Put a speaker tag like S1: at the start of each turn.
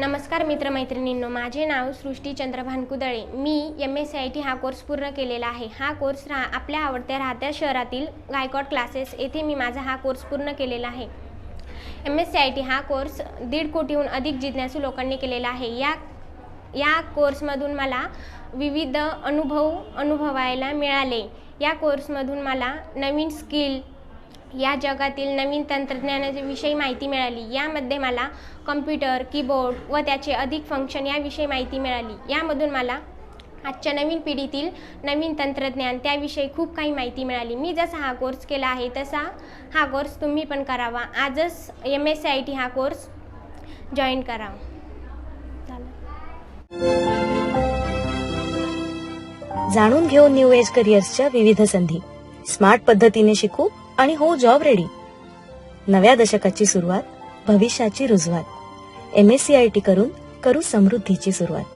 S1: नमस्कार मित्रमैत्रिणींनो माझे नाव सृष्टी चंद्रभान कुदळे मी M S C I T हा कोर्स पूर्ण केलेला आहे. हा कोर्स रा आपल्या आवडत्या राहत्या शहरातील गायकॉट क्लासेस येथे मी माझा हा कोर्स पूर्ण केलेला आहे. M S C I T हा कोर्स दीड कोटीहून अधिक जिज्ञासू लोकांनी केलेला आहे. या या कोर्समधून मला विविध अनुभव अनुभवायला मिळाले. या कोर्समधून मला नवीन स्किल या जगातील नवीन तंत्रज्ञानाच्या विषयी माहिती मिळाली. यामध्ये मला कम्प्युटर कीबोर्ड व त्याचे अधिक फंक्शन याविषयी माहिती मिळाली. यामधून मला आजच्या नवीन पिढीतील नवीन तंत्रज्ञान त्याविषयी खूप काही माहिती मिळाली. मी जसा हा कोर्स केला आहे तसा हा कोर्स तुम्ही पण करावा. आजच M S C I T हा कोर्स जॉईन करावा
S2: जाणून घेऊ न्यू एज करिअर्सच्या विविध संधी. स्मार्ट पद्धतीने शिकू आणि हो जॉब रेडी नव्या दशकाची सुरुवात भविष्याची रुजवात. M S C I T करून करू समृद्धीची सुरुवात.